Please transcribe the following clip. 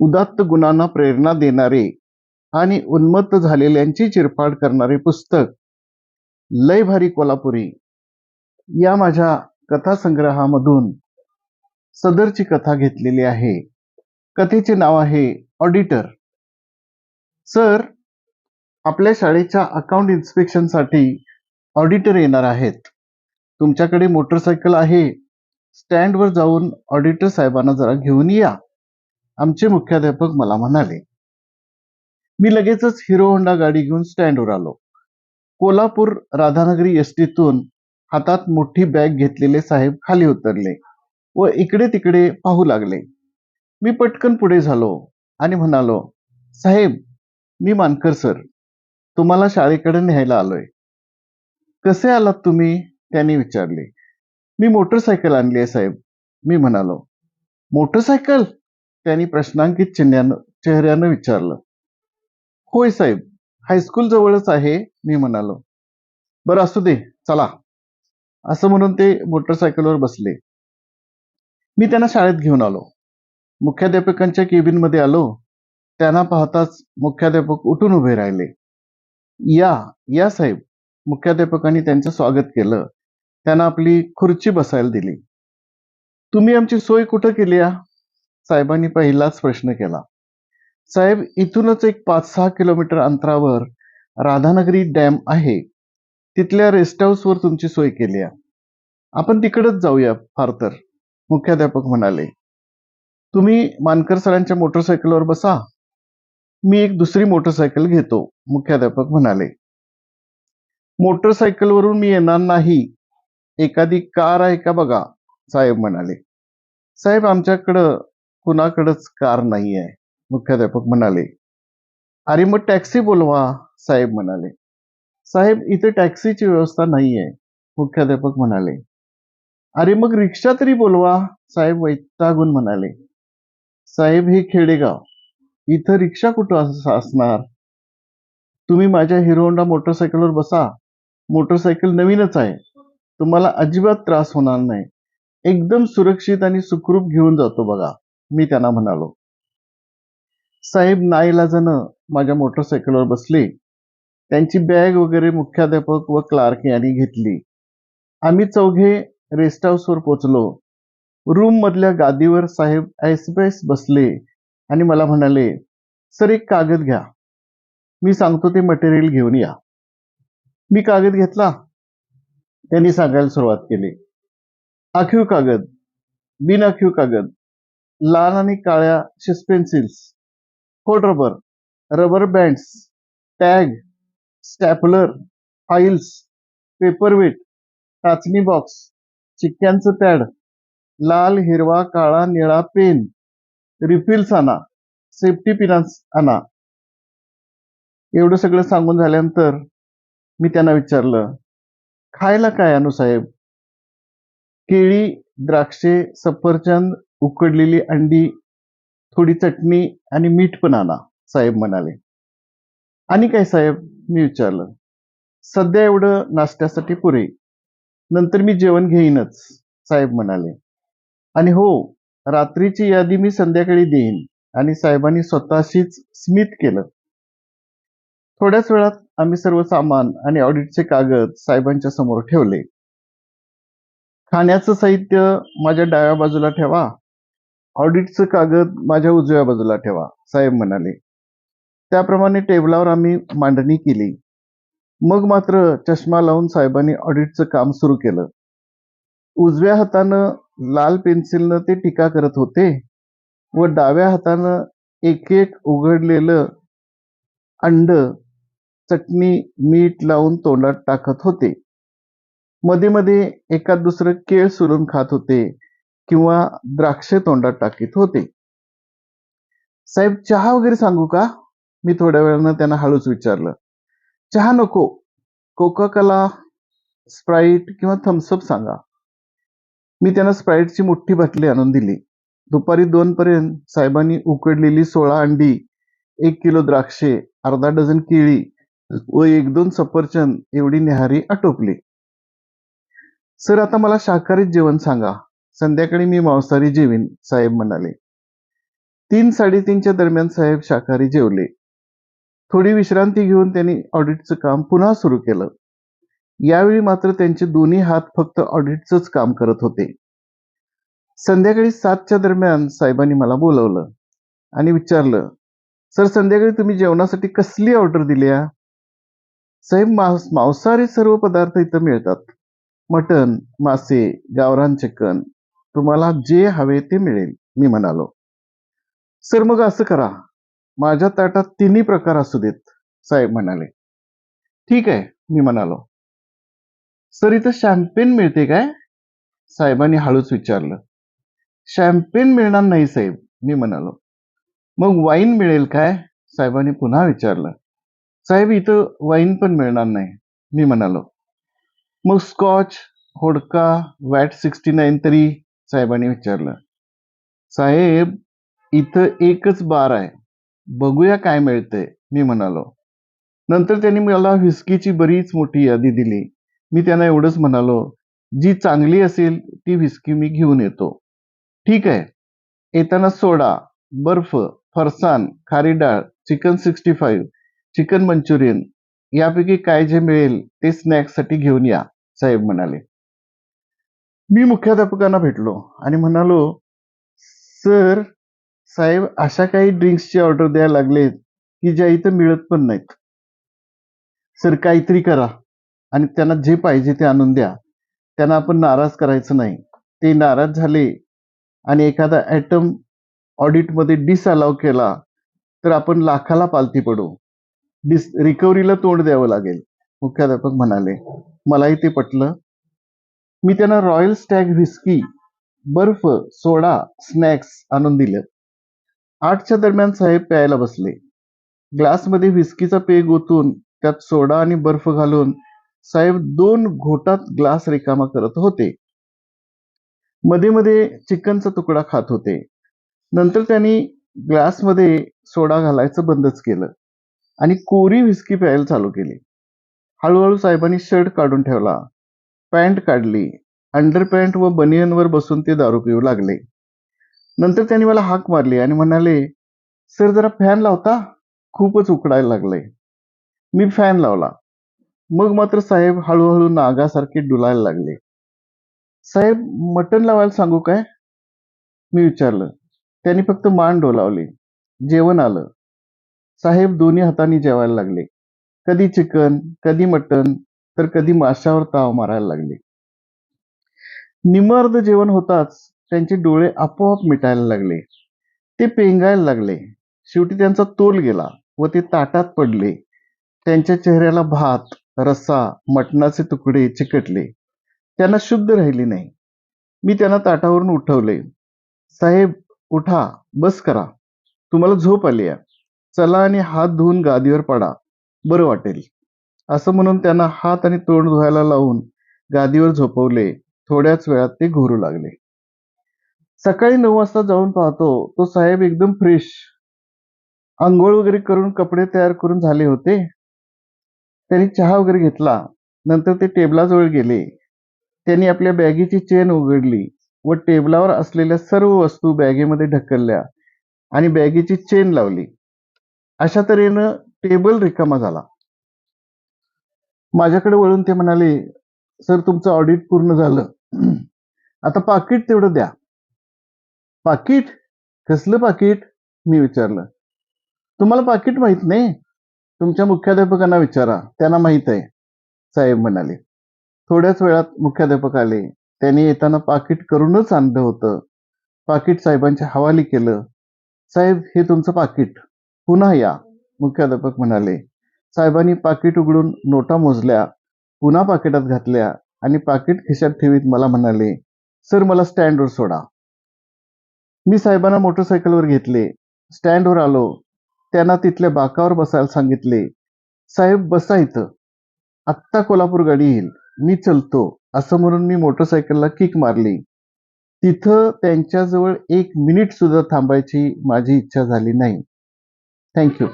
उदात्त गुणांना प्रेरणा देणारे आणि उन्मत्त झालेल्यांची चिरफाड करणारे पुस्तक. लय भारी कोल्हापुरी. या माझ्या कथासंग्रहामधून सदरची कथा घेतलेली आहे. कथेचे नाव आहे ऑडिटर. सर आपल्या शाळेच्या अकाउंट इन्स्पेक्शनसाठी ऑडिटर येणार आहेत. तुमच्याकडे मोटरसायकल आहे. स्टँडवर जाऊन ऑडिटर साहेबांना जरा घेऊन या. आमचे मुख्याध्यापक मला म्हणाले मी लगेचच हिरो होंडा गाडी घेऊन स्टँडवर आलो. कोल्हापूर राधानगरी एसटीतून हातात मोठी बॅग घेतलेले साहेब खाली उतरले व इकडे तिकडे पाहू लागले. मी पटकन पुढे झालो आणि म्हणालो साहेब मी मानकर सर तुम्हाला शाळेकडे न्यायला आलोय. कसे आलात तुम्ही? त्याने विचारले. मी मोटरसायकल आणली आहे साहेब मी म्हणालो. मोटरसायकल? त्यांनी प्रश्नांकित चिन्ह्यानं चेहऱ्यानं विचारलं. होय साहेब हायस्कूल जवळच आहे मी म्हणालो. बरं असू दे चला. असं म्हणून ते मोटरसायकलवर बसले. मी त्यांना शाळेत घेऊन आलो. मुख्याध्यापकांच्या केबिनमध्ये आलो. त्यांना पाहताच मुख्याध्यापक उठून उभे राहिले. या या साहेब मुख्याध्यापकांनी त्यांचं स्वागत केलं. त्यांना आपली खुर्ची बसायला दिली. तुम्ही आमची सोय कुठं केली आ? साहेबांनी पहिलाच प्रश्न केला. साहेब इथूनच एक पाच सहा किलोमीटर अंतरावर राधानगरी डॅम आहे. तिथल्या रेस्ट हाऊसवर तुमची सोय केली आहे. आपण तिकडच जाऊया फार तर मुख्याध्यापक म्हणाले. तुम्ही मानकर सरांच्या मोटरसायकलवर बसा. मी एक दुसरी मोटरसायकल घेतो मुख्याध्यापक म्हणाले. मोटरसायकलवरून मी येणार नाही. एखादी कार आहे का बघा साहेब म्हणाले. साहेब आमच्याकडं कुणाकडंच कार नाही आहे मुख्याध्यापक म्हणाले. अरे मग टॅक्सी बोलवा साहेब म्हणाले. साहेब इथे टॅक्सीची व्यवस्था नाही आहे मुख्याध्यापक म्हणाले. अरे मग रिक्षा तरी बोलवा साहेब वैतागून म्हणाले. साहेब हे खेडेगाव इथं रिक्षा कुठं अस- असणार? तुम्ही माझ्या हिरो होंडा मोटरसायकलवर बसा मोटरसायकल नवीनच आहे तुम्हाला अजिबात त्रास होणार नाही. एकदम सुरक्षित आणि सुखरूप घेऊन जातो बघा. मी त्यांना म्हणालो. साहेब नाईलाजानं माझ्या मोटरसायकलवर बसले. त्यांची बॅग वगैरे मुख्याध्यापक व क्लार्क यांनी घेतली. आम्ही चौघे रेस्ट हाऊसवर पोचलो रूम मधल्या गादीवर साहेब ऐसपैस बसले आणि मला म्हणाले सर एक कागद घ्या. मी सांगतो ते मटेरियल घेऊन या. मी कागद घेतला. त्यांनी सांगायला सुरुवात केली. आखीव कागद. बिन आखीव कागद. लाल आणि काळ्या पेन्सिल्स खोड rubber rubber bands tag stapler files paperweight टाचणी box चिक्क्यांचं पॅड लाल हिरवा काळा निळा पेन रिफिल्स आणा सेफ्टी पिनास आणा एवढं सगळं सांगून झाल्यानंतर मी त्यांना विचारलं खायला काय आणू साहेब? केळी द्राक्षे सफरचंद उकडलेली अंडी थोडी चटणी आणि मीठ पण आणा साहेब म्हणाले. आणि काय साहेब? मी विचारलं. सध्या एवढं नाश्त्यासाठी पुरे. नंतर मी जेवण घेईनच साहेब म्हणाले. आणि हो रात्रीची यादी मी संध्याकाळी देईन आणि साहेबांनी स्वतःशीच स्मित केलं. थोड्याच वेळात आम्ही सर्व सामान आणि ऑडिटचे कागद साहेबांच्या समोर ठेवले. खाण्याचं साहित्य माझ्या डाव्या बाजूला ठेवा. ऑडिटचं कागद माझ्या उजव्या बाजूला ठेवा साहेब म्हणाले. त्याप्रमाणे टेबलावर आम्ही मांडणी केली. मग मात्र चष्मा लावून साहेबांनी ऑडिटचं काम सुरू केलं. उजव्या हातानं लाल पेन्सिलनं ते टीका करत होते व डाव्या हातानं एक एक उघडलेलं अंड चटणी मीठ लावून तोंडात टाकत होते. मध्ये मध्ये एकाद दुसरं केळ सुरून खात होते. किंवा द्राक्ष तोंडात टाकीत होते. साहेब चहा वगैरे सांगू का? मी थोड्या वेळानं त्यांना हळूच विचारलं. चहा नको. कोका कला स्प्राईट किंवा थम्सअप सांगा. मी त्यांना स्प्राईटची मोठी बाटली आणून दिली. दुपारी दोन पर्यंत साहेबांनी उकडलेली सोळा अंडी एक किलो द्राक्षे अर्धा डझन केळी व एक दोन सफरचंद एवढी न्याहारी आटोपली. सर आता मला शाकाहारी जेवण सांगा. संध्याकाळी मी मांसाहारी जेवीन साहेब म्हणाले. तीन साडेतीनच्या दरम्यान साहेब शाकाहारी जेवले. थोडी विश्रांती घेऊन त्यांनी ऑडिटचं काम पुन्हा सुरू केलं. यावेळी मात्र त्यांचे दोन्ही हात फक्त ऑडिटचंच काम करत होते. संध्याकाळी सातच्या दरम्यान साहेबांनी मला बोलवलं आणि विचारलं सर संध्याकाळी तुम्ही जेवणासाठी कसली ऑर्डर दिली साहेब मांस मांसाहारी सर्व पदार्थ इथं मिळतात. मटण मासे गावरान चिकन तुम्हाला जे हवे ते मिळेल मी म्हणालो. सर मग असं करा. माझ्या ताटात तिन्ही प्रकार असू देत साहेब म्हणाले. ठीक आहे मी म्हणालो. सर इथं शॅम्पेन मिळते काय? साहेबांनी हळूच विचारलं. शॅम्पेन मिळणार नाही साहेब मी म्हणालो. मग वाईन मिळेल काय? साहेबांनी पुन्हा विचारलं. साहेब इथं वाईन पण मिळणार नाही मी म्हणालो. मग scotch vodka Vat sixty nine तरी साहेबांनी विचारलं. साहेब इथं एकच बार आहे. बघूया काय मिळतंय. मी म्हणालो. नंतर त्यांनी मला व्हिस्कीची बरीच मोठी यादी दिली. मी त्यांना एवढंच म्हणालो जी चांगली असेल ती व्हिस्की मी घेऊन येतो. ठीक आहे. येताना सोडा बर्फ फरसान खारी डाळ chicken sixty five chicken Manchurian यापैकी काय जे मिळेल ते स्नॅक्ससाठी घेऊन या साहेब म्हणाले. मी मुख्याध्यापकांना भेटलो आणि म्हणालो सर साहेब अशा काही ड्रिंक्सची ऑर्डर द्यायला लागलेत की ज्या इथं मिळत पण नाहीत. सर काहीतरी करा आणि त्यांना जे पाहिजे ते आणून द्या. त्यांना आपण नाराज करायचं नाही. ते नाराज झाले आणि एखादा ॲटम ऑडिटमध्ये डिसअलाव केला तर आपण लाखाला पालथी पडू. डिस रिकव्हरीला तोंड द्यावं लागेल मुख्याध्यापक म्हणाले. मलाही ते पटलं. मी त्यांना रॉयल स्टॅग व्हिस्की बर्फ सोडा स्नॅक्स आणून दिलं. आठच्या दरम्यान साहेब प्यायला बसले. ग्लासमध्ये व्हिस्कीचा पेय ओतून त्यात सोडा आणि बर्फ घालून साहेब दोन घोटात ग्लास रिकामा करत होते. मध्ये मध्ये चिकनचा तुकडा खात होते. नंतर त्यांनी ग्लासमध्ये सोडा घालायचं बंदच केलं आणि कोरी व्हिस्की प्यायला चालू केली. हळूहळू साहेबांनी शर्ट काढून ठेवला. पॅन्ट काढली. अंडरपॅन्ट व बनियनवर बसून ते दारू पिऊ लागले. नंतर त्यांनी मला हाक मारली आणि म्हणाले सर जरा फॅन लावता? खूपच उकडायला लागलंय मी फॅन लावला. मग मात्र साहेब हळूहळू नागासारखे डुलायला लागले. साहेब मटण लावायला सांगू काय? मी विचारलं. त्यांनी फक्त मान डोलावली. जेवण आलं. साहेब दोन्ही हातांनी जेवायला लागले. कधी चिकन कधी मटण तर कधी माशावर ताव मारायला लागले. निमर्द जेवण होताच त्यांचे डोळे आपोआप मिटायला लागले. ते पेंगायला लागले. शेवटी त्यांचा तोल गेला व ते ताटात पडले. त्यांच्या चेहऱ्याला भात रस्सा मटणाचे तुकडे चिकटले. त्यांना शुद्ध राहिली नाही. मी त्यांना ताटावरून उठवले. साहेब उठा बस करा. तुम्हाला झोप आली आहे. चला आणि हात धुवून गादीवर पडा. बरं वाटेल. असं म्हणून त्यांना हात आणि तोंड धुवायला लावून गादीवर झोपवले. थोड्याच वेळात ते घोरू लागले. सकाळी नऊ वाजता जाऊन पाहतो तो साहेब एकदम फ्रेश आंघोळ वगैरे करून कपडे तयार करून झाले होते. त्यांनी चहा वगैरे घेतला. नंतर ते टेबलाजवळ गेले. त्यांनी आपल्या बॅगेची चेन उघडली व टेबलावर असलेल्या सर्व वस्तू बॅगेमध्ये ढकलल्या आणि बॅगेची चेन लावली. अशा तऱ्हेनं टेबल रिकामा झाला. माझ्याकडे वळून ते म्हणाले सर तुमचं ऑडिट पूर्ण झालं. आता पाकिट तेवढं द्या. पाकिट? कसलं पाकिट? मी विचारलं. तुम्हाला पाकिट माहीत नाही? तुमच्या मुख्याध्यापकांना विचारा. त्यांना माहीत आहे साहेब म्हणाले. थोड्याच वेळात मुख्याध्यापक आले. त्यांनी येताना पाकिट करूनच आणलं होतं. पाकिट साहेबांच्या हवाली केलं. साहेब हे तुमचं पाकिट. पुन्हा या मुख्याध्यापक म्हणाले. साहेबांनी पाकिट उघडून नोटा मोजल्या पुन्हा पाकिटात घातल्या आणि पाकिट खिशात ठेवीत मला म्हणाले सर मला स्टँडवर सोडा. मी साहेबांना मोटरसायकलवर घेतले स्टँडवर आलो. त्यांना तिथल्या बाकावर बसायला सांगितले साहेब बसा इथं. आत्ता कोल्हापूर गाडी येईल. मी चलतो. असं म्हणून मी मोटरसायकलला किक मारली. तिथं त्यांच्याजवळ एक मिनिट सुद्धा थांबायची माझी इच्छा झाली नाही. थँक्यू.